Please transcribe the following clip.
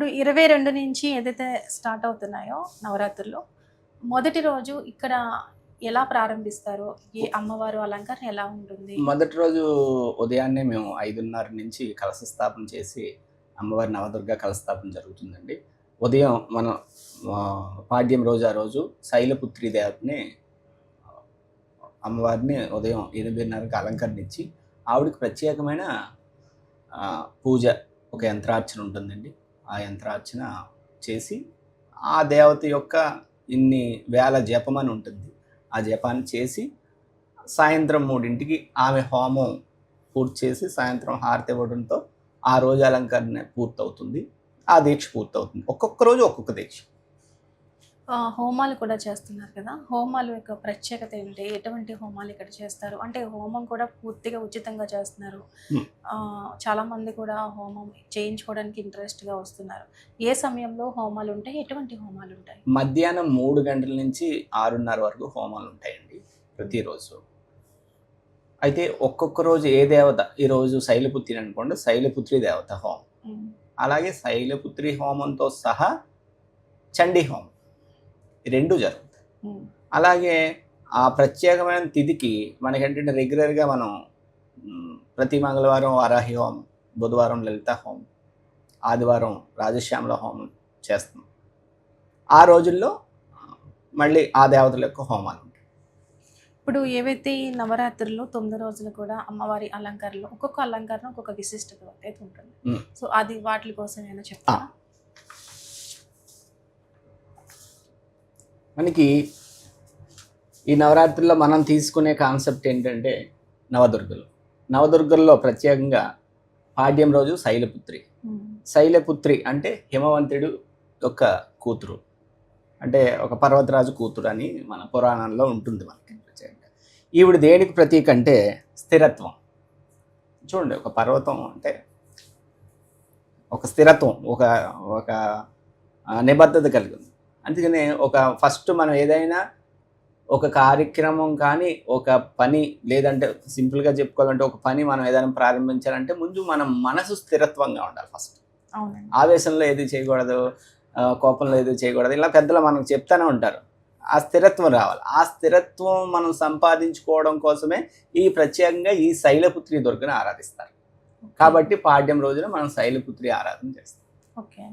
ఇప్పుడు ఇరవై రెండు నుంచి ఏదైతే స్టార్ట్ అవుతున్నాయో నవరాత్రులు మొదటి రోజు ఇక్కడ ఎలా ప్రారంభిస్తారో ఏ అమ్మవారు అలంకరణ ఎలా ఉంటుంది? మొదటి రోజు ఉదయాన్నే మేము ఐదున్నర నుంచి కలశ స్థాపన చేసి అమ్మవారి నవదుర్గ కలస్థాపన జరుగుతుందండి. ఉదయం మనం పాడ్యం రోజు ఆ రోజు శైలపుత్రి దేవతని అమ్మవారిని ఉదయం ఎనిమిదిన్నరకు అలంకరణ ఇచ్చి ఆవిడకి ప్రత్యేకమైన పూజ ఒక యంత్రార్చన ఉంటుందండి. ఆ యంత్రార్చన చేసి ఆ దేవత యొక్క ఇన్ని వేల జపం అని ఉంటుంది. ఆ జపాన్ని చేసి సాయంత్రం మూడింటికి ఆమె హోమం పూర్తి చేసి సాయంత్రం హారతి ఇవ్వడంతో ఆ రోజు అలంకరణ పూర్తవుతుంది. ఆ దీక్ష పూర్తవుతుంది. ఒక్కొక్క రోజు ఒక్కొక్క దీక్ష. హోమాలు కూడా చేస్తున్నారు కదా. హోమాలు యొక్క ప్రత్యేకత ఏంటి ఎటువంటి హోమాలు ఇక్కడ చేస్తారు? అంటే హోమం కూడా పూర్తిగా ఉచితంగా చేస్తున్నారు. చాలా మంది కూడా హోమం చేయించుకోవడానికి ఇంట్రెస్ట్గా వస్తున్నారు. ఏ సమయంలో హోమాలు ఉంటాయి? ఎటువంటి హోమాలు ఉంటాయి? మధ్యాహ్నం మూడు గంటల నుంచి ఆరున్నర వరకు హోమాలు ఉంటాయండి ప్రతిరోజు. అయితే ఒక్కొక్క రోజు ఏ దేవత? ఈరోజు శైలపుత్రి అనుకోండి శైలపుత్రి దేవత హోమం. అలాగే శైలపుత్రి హోమంతో సహా చండీ హోమం. రెండు జరుగుతాయి. ఉమ్, అలాగే ఆ ప్రత్యేకమైన తిథికి మనకేంటంటే రెగ్యులర్గా మనం ప్రతి మంగళవారం వారాహి హోమం బుధవారం లలిత హోమం ఆదివారం రాజశ్యామల హోమం చేస్తాం ఆ రోజుల్లో మళ్ళీ ఆ దేవతల యొక్క హోమాలు ఉంటాయి. ఇప్పుడు ఏవైతే ఈ నవరాత్రులు తొమ్మిది రోజులు కూడా అమ్మవారి అలంకరణలు ఒక్కొక్క అలంకరణ ఒక్కొక్క విశిష్టత అయితే ఉంటుంది. సో అది వాటి కోసం ఏమైనా చెప్తారా మనకి ఈ నవరాత్రుల్లో మనం తీసుకునే కాన్సెప్ట్ ఏంటంటే నవదుర్గలు. నవదుర్గల్లో ప్రత్యేకంగా పాడ్యం రోజు శైలపుత్రి. శైలపుత్రి అంటే హిమవంతుడు యొక్క కూతురు. అంటే ఒక పర్వతరాజు కూతురు అని మన పురాణంలో ఉంటుంది మనకి ప్రత్యేకంగా. ఈవిడ దేనికి ప్రతీక అంటే స్థిరత్వం. చూడండి ఒక పర్వతం అంటే ఒక స్థిరత్వం ఒక ఒక నిబద్ధత కలిగింది అందుకనే ఒక ఫస్ట్ మనం ఏదైనా ఒక కార్యక్రమం కానీ ఒక పని లేదంటే సింపుల్గా చెప్పుకోవాలంటే ఒక పని మనం ఏదైనా ప్రారంభించాలంటే ముందు మన మనసు స్థిరత్వంగా ఉండాలి ఫస్ట్. ఆవేశంలో ఏది చేయకూడదు కోపంలో ఏది చేయకూడదు ఇలా పెద్దలు మనకు చెప్తానే ఉంటారు. ఆ స్థిరత్వం రావాలి. ఆ స్థిరత్వం మనం సంపాదించుకోవడం కోసమే ఈ ప్రత్యేకంగా ఈ శైలపుత్రి దుర్గను ఆరాధిస్తారు. కాబట్టి పాడ్యం రోజున మనం శైలపుత్రి ఆరాధన చేస్తాం. ఓకే.